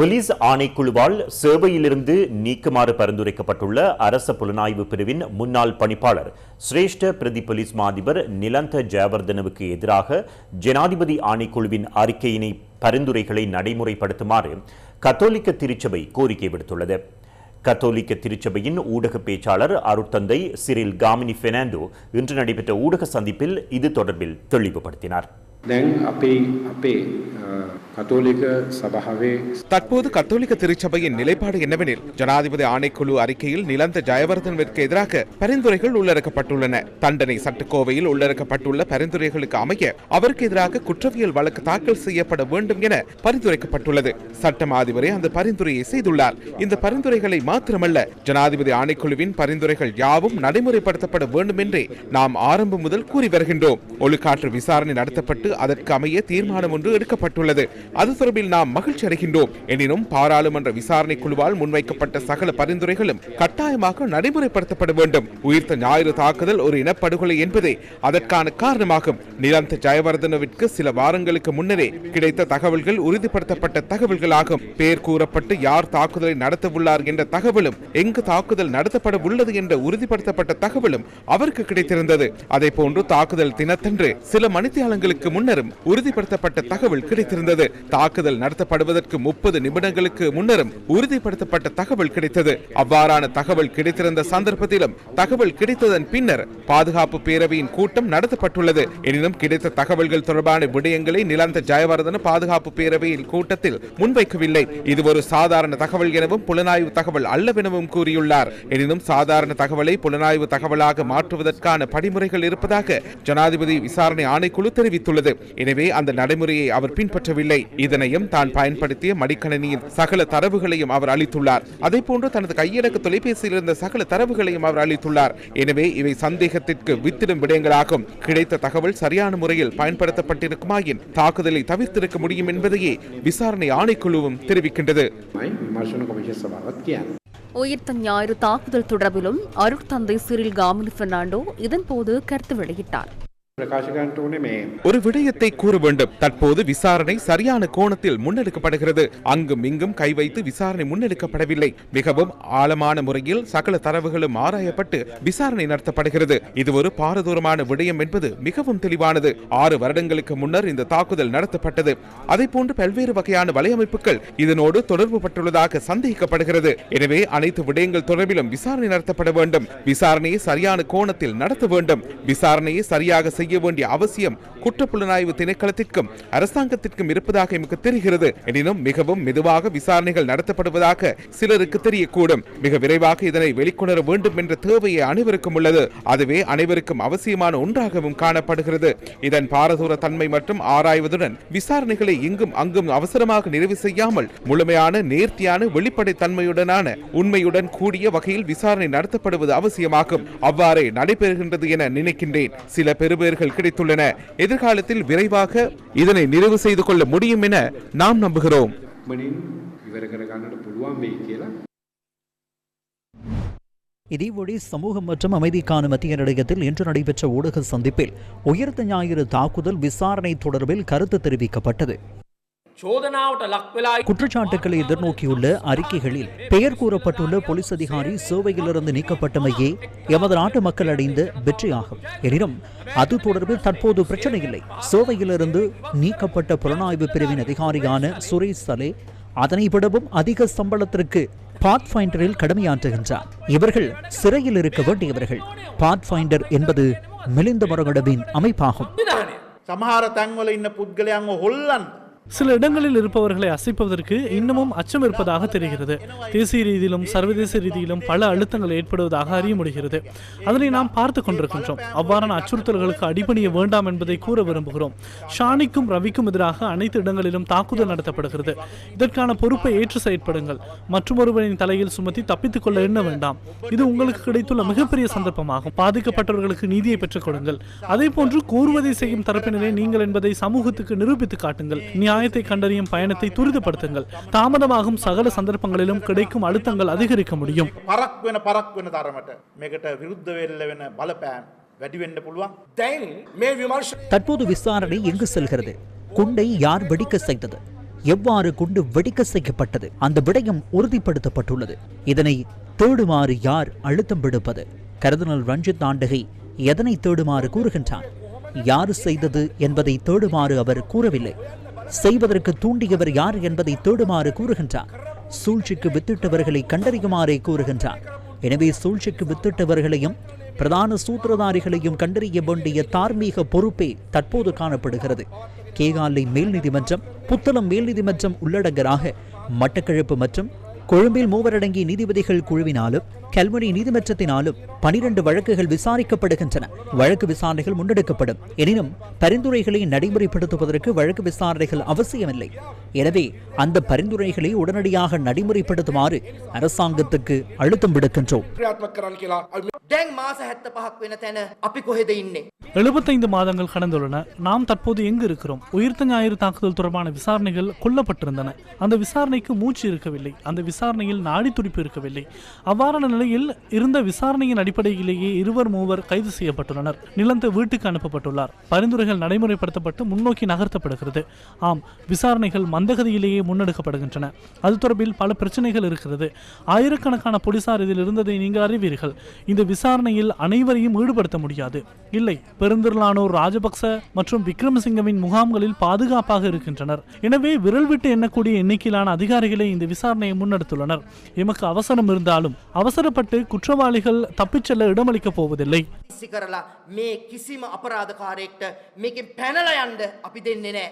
Police ஆணைக்குழுவால் சேவையிலிருந்து நீக்குமாறு பரிந்துரைக்கப்பட்டுள்ள அரச புலனாய்வு பிரிவின் முன்னாள் பணிப்பாளர் சிரேஷ்ட பிரதி போலீஸ் மாதிபர் நிலந்த ஜெயவர்தனவுக்கு எதிராக ஜனாதிபதி ஆணைக்குழுவின் அறிக்கையினை பரிந்துரைகளை நடைமுறைப்படுத்துமாறு கத்தோலிக்க திருச்சபை கோரிக்கை விடுத்துள்ளது. கத்தோலிக்க திருச்சபையின் ஊடக பேச்சாளர் அருட்தந்தை சிறில் காமினி பெர்னாண்டோ இன்று நடைபெற்ற ஊடக சந்திப்பில் இது தொடர்பில் தெளிவுபடுத்தினார். දැන් අපේ අපේ කතෝලික සභාවේ தற்போது கத்தோலிக்க திருச்சபையின் நிலைப்பாடு என்னவெனில் ஜனாதிபதி ஆணைக்குழு அறிக்கையில் நிலந்த ஜெயவர்தனவிற்கு எதிராக பரிந்துரைகள் உள்ளடக்கப்பட்டுள்ளன தண்டனை சட்டக்கோவையில் உள்ளடக்கப்பட்டுள்ள பரிந்துரைகளுக்கு அமைய அவருக்கு எதிராக குற்றவியல் வழக்கு தாக்கல் செய்யப்பட வேண்டும் என பரிந்துரைக்கப்பட்டுள்ளது சட்டம் அதிபரே அந்த பரிந்துரையை செய்துள்ளார் இந்த பரிந்துரைகளை மாத்திரமல்ல ஜனாதிபதி ஆணைக்குழுவின் பரிந்துரைகள் யாவும் நடைமுறைப்படுத்தப்பட வேண்டும் என்றே நாம் ஆரம்பம் முதல் கூறி வருகின்றோம் ஒழுக்காற்று விசாரணை நடத்தப்பட்டு அதற்கு அமைய தீர்மானம் ஒன்று எடுக்கப்பட்டுள்ளது. அது தொடர்பில் நாம் மகிழ்ச்சி அடைகின்றோம். எனினும் பாராளுமன்ற விசாரணை குழுவால் முன்வைக்கப்பட்ட சகல பரிந்துரைகளும் கட்டாயமாக நடைமுறைப்படுத்தப்பட வேண்டும். உயிர்த்த ஞாயிறு தாக்குதல் ஒரு இனப்படுகொலை என்பதே அதற்கான காரணமாகும். நிலந்த ஜெயவர்தனவிற்கு சில வாரங்களுக்கு முன்னரே கிடைத்த தகவல்கள் உறுதிப்படுத்தப்பட்ட தகவல்களாகும். பேர் கூறப்பட்டு யார் தாக்குதலை நடத்தவுள்ளார் என்ற தகவலும் எங்கு தாக்குதல் நடத்தப்பட உள்ளது என்ற உறுதிப்படுத்தப்பட்ட தகவலும் அவருக்கு கிடைத்திருந்தது. அதே போன்று தாக்குதல் தினத்தன்று சில மணித்தியாலங்களுக்கு முன்னரும் உறுதிப்படுத்தப்பட்ட தகவல் கிடைத்திருந்தது. தாக்குதல் நடத்தப்படுவதற்கு முப்பது நிமிடங்களுக்கு முன்னரும் உறுதிப்படுத்தப்பட்ட தகவல் கிடைத்தது. அவ்வாறான தகவல் கிடைத்திருந்த சந்தர்ப்பத்திலும் தகவல் கிடைத்ததன் பின்னர் பாதுகாப்பு பேரவையின் கூட்டம் நடத்தப்பட்டுள்ளது. எனினும் கிடைத்த தகவல்கள் தொடர்பான விடயங்களை நிலந்த ஜெயவர்தன பாதுகாப்பு பேரவையின் கூட்டத்தில் முன்வைக்கவில்லை. இது ஒரு சாதாரண தகவல் எனவும் புலனாய்வு தகவல் அல்லவெனவும் கூறியுள்ளார். எனினும் சாதாரண தகவலை புலனாய்வு தகவலாக மாற்றுவதற்கான படிமுறைகள் இருப்பதாக ஜனாதிபதி விசாரணை ஆணைக்குழு தெரிவித்துள்ளது. இருந்தது எனவே அந்த நடைமுறையை அவர் பின்பற்றவில்லை. இதனையும் தான் பயன்படுத்திய மடிக்கணினியின் சகல தரவுகளையும் அவர் அளித்துள்ளார். அதே போன்று தனது கையடக்க தொலைபேசியில் இருந்த சகல தரவுகளையும் அவர் அளித்துள்ளார். எனவே இவை சந்தேகத்திற்கு வித்திடும் விடயங்களாகும். கிடைத்த தகவல் சரியான முறையில் பயன்படுத்தப்பட்டிருக்குமாயின் தாக்குதலை தவிர்த்திருக்க முடியும் என்பதையே விசாரணை ஆணைக்குழுவும் தெரிவிக்கின்றது. உயிர்த்த ஞாயிறு தாக்குதல் தொடர்பிலும் அருட்தந்தை சிறில் காமினி பெர்னாண்டோ இதன்போது கருத்து வெளியிட்டார். ஒரு விடயத்தை கூற வேண்டும். தற்போது விசாரணை சரியான கோணத்தில் முன்னெடுக்கப்படுகிறது. அங்கும் இங்கும் கை வைத்து விசாரணை முன்னெடுக்கப்படவில்லை. மிகவும் ஆழமான முறையில் சகல தரவுகளும் ஆராயப்பட்டு விசாரணை நடத்தப்படுகிறது. இது ஒரு பாரதூரமான விடயம் என்பது மிகவும் தெளிவானது. ஆறு வருடங்களுக்கு முன்னர் இந்த தாக்குதல் நடத்தப்பட்டது. அதை போன்று பல்வேறு வகையான வலையமைப்புகள் இதனோடு தொடர்பு பட்டுள்ளதாக சந்தேகிக்கப்படுகிறது. எனவே அனைத்து விடயங்கள் தொடர்பிலும் விசாரணை நடத்தப்பட வேண்டும். விசாரணையை சரியான கோணத்தில் நடத்த வேண்டும். விசாரணையை சரியாக செய்ய செய்ய வேண்டிய அவசியம் குற்றப்புலனாய்வு திணைக்களத்திற்கும் அரசாங்கத்திற்கும் இருப்பதாக எமக்கு தெரிகிறது. எனினும் மிகவும் மெதுவாக விசாரணைகள் நடத்தப்படுவதாக சிலருக்கு தெரியக்கூடும். மிக விரைவாக இதனை வெளிக்கொணர வேண்டும் என்ற தேவையை அனைவருக்கும் உள்ளது. அதுவே அனைவருக்கும் அவசியமான ஒன்றாகவும் காணப்படுகிறது. இதன் பாரதூர தன்மை மற்றும் ஆராய்வதுடன் விசாரணைகளை இங்கும் அங்கும் அவசரமாக நிறைவு செய்யாமல் முழுமையான நேர்த்தியான வெளிப்படை தன்மையுடனான உண்மையுடன் கூடிய வகையில் விசாரணை நடத்தப்படுவது அவசியமாகும். அவ்வாறே நடைபெறுகின்றது என நினைக்கின்றேன். சில பெருபேர்கள் தகவல்கள் கிடைத்துள்ளன. எதிர்காலத்தில் விரைவாக இதனை நிறைவு செய்து கொள்ள முடியும் என நாம் நம்புகிறோம். இதேவேளை சமூகம் மற்றும் அமைதிக்கான மத்திய நிலையத்தில் இன்று நடைபெற்ற ஊடக சந்திப்பில் உயர்த்த ஞாயிறு தாக்குதல் விசாரணை தொடர்பில் கருத்து தெரிவிக்கப்பட்டது. குற்றச்சாட்டுகளை எதிர்நோக்கியுள்ள அறிக்கைகளில் பெயர் கூறப்பட்டுள்ள போலீஸ் அதிகாரி சேவையிலிருந்து நீக்கப்பட்டமையே எமது நாட்டு மக்கள் அடைந்த வெற்றியாகும். எனினும் அது தொடர்பில் தற்போது பிரச்சனை இல்லை சேவையிலிருந்து நீக்கப்பட்ட புலனாய்வு பிரிவின் அதிகாரியான சுரேஷ் சலே அதனை விடவும் அதிக சம்பளத்திற்கு பாத் ஃபைண்டரில் கடமையாற்றுகின்றார். இவர்கள் சிறையில் இருக்க வேண்டியவர்கள். பாத் ஃபைண்டர் என்பது மெலிந்த மரகடவின் அமைப்பாகும். சமஹார தங்கவல இன்ன புத்கலையாங்க ஹொல்லன். சில இடங்களில் இருப்பவர்களை அசைப்பதற்கு இன்னமும் அச்சம் இருப்பதாக தெரிகிறது. தேசிய ரீதியிலும் சர்வதேச ரீதியிலும் பல அழுத்தங்கள் ஏற்படுவதாக அறிய முடிகிறது. அதனை நாம் பார்த்து கொண்டிருக்கின்றோம். அவ்வாறான அச்சுறுத்தல்களுக்கு அடிபணிய வேண்டாம் என்பதை கூற விரும்புகிறோம். ஷானிக்கும் ரவிக்கும் எதிராக அனைத்து இடங்களிலும் தாக்குதல் நடத்தப்படுகிறது. இதற்கான பொறுப்பை ஏற்று செயற்படுங்கள். மற்றொருவரின் தலையில் சுமத்தி தப்பித்துக் கொள்ள எண்ண வேண்டாம். இது உங்களுக்கு கிடைத்துள்ள மிகப்பெரிய சந்தர்ப்பமாகும். பாதிக்கப்பட்டவர்களுக்கு நீதியை பெற்றுக் கொடுங்கள். அதே போன்று கூறுவதை செய்யும் தரப்பினரே நீங்கள் என்பதை சமூகத்துக்கு நிரூபித்து காட்டுங்கள். நியாயத்தை கண்டறியும் பயணத்தை துரிதப்படுத்துங்கள் தாமதமாகும் சகல சந்தர்ப்பங்களிலும் கிடைக்கும் அழுத்தங்கள் அதிகரிக்க முடியும் පරක් වෙන පරක් වෙන තරමට මේකට විරුද්ධ වෙල්ල වෙන බලපෑම් වැඩිවෙන්න පුළුවන් දැන් මේ විමර්ශ தற்போது விசாரணை எங்கு செல்கிறது குண்டை யார் வெடிக்க செய்தது எவ்வாறு குண்டு வெடிக்க செய்யப்பட்டது அந்த விடயம் உறுதிப்படுத்தப்பட்டுள்ளது இதனை தேடுமாறு யார் அழுத்தம் விடுப்பது கர்தினல் ரஞ்சித் ஆண்டகை எதனை தேடுமாறு கூறுகின்றார் யார் செய்தது என்பதை தேடுமாறு அவர் கூறவில்லை செய்வதற்கு தூண்டியவர் யார் என்பதை தேடுமாறு கூறுகின்றார் சூழ்ச்சிக்கு வித்திட்டவர்களை கண்டறியுமாறே கூறுகின்றார் எனவே சூழ்ச்சிக்கு வித்திட்டவர்களையும் பிரதான சூத்திரதாரிகளையும் கண்டறிய வேண்டிய தார்மீக பொறுப்பே தற்போது காணப்படுகிறது. கேகாலை மேல் நீதிமன்றம் புத்தளம் மேல் நீதிமன்றம் உள்ளடங்கலாக மட்டக்களப்பு மற்றும் கொழும்பில் மூவரடங்கிய நீதிபதிகள் குழுவினாலும் கல்முனி நீதிமன்றத்தினாலும் பனிரெண்டு வழக்குகள் விசாரிக்கப்படுகின்றன. வழக்கு விசாரணைகள் முன்னெடுக்கப்படும். எனினும் பரிந்துரைகளை நடைமுறைப்படுத்துவதற்கு வழக்கு விசாரணைகள் அவசியமில்லை. எனவே அந்த பரிந்துரைகளை உடனடியாக நடைமுறைப்படுத்துமாறு அரசாங்கத்துக்கு அழுத்தம் விடுக்கின்றோம். දැන් මාස හැත්ත පහක් වෙන තැන අපි කොහෙද ඉන්නේ. எழுபத்தைந்து மாதங்கள் கடந்துள்ளன நாம் தற்போது எங்கு இருக்கிறோம் உயிர்த்த ஞாயிறு தாக்குதல் தொடர்பான விசாரணைகள் கொல்லப்பட்டிருந்தன அந்த விசாரணைக்கு மூச்சு இருக்கவில்லை அந்த விசாரணையில் நாடி துடிப்பு இருக்கவில்லை அவ்வாறான நிலையில் இருந்த விசாரணையின் அடிப்படையிலேயே இருவர் மூவர் கைது செய்யப்பட்டுள்ளனர் நிலந்த வீட்டுக்கு அனுப்பப்பட்டுள்ளார் பரிந்துரைகள் நடைமுறைப்படுத்தப்பட்டு முன்னோக்கி நகர்த்தப்படுகிறது ஆம் விசாரணைகள் மந்தகதியிலேயே முன்னெடுக்கப்படுகின்றன அது தொடர்பில் பல பிரச்சனைகள் இருக்கிறது ஆயிரக்கணக்கான போலீசார் இதில் இருந்ததை நீங்கள் அறிவீர்கள் இந்த விசாரணையில் அனைவரையும் ஈடுபடுத்த முடியாது இல்லை பெருந்திரளானோர் ராஜபக்ச மற்றும் விக்ரமசிங்கவின் முகாம்களில் பாதுகாப்பாக இருக்கின்றனர் எனவே விரல் விட்டு எண்ணக்கூடிய எண்ணிக்கையிலான அதிகாரிகளை இந்த விசாரணையை முன்னெடுத்துள்ளனர் எமக்கு அவசரம் இருந்தாலும் அவசரப்பட்டு குற்றவாளிகள் தப்பிச் செல்ல இடமளிக்கப் போவதில்லை ඉස්සි කරලා මේ කිසිම අපරාධකාරයෙක්ට මේකෙන් පැනල යන්ඩ අපි දෙන්නේ නෑ.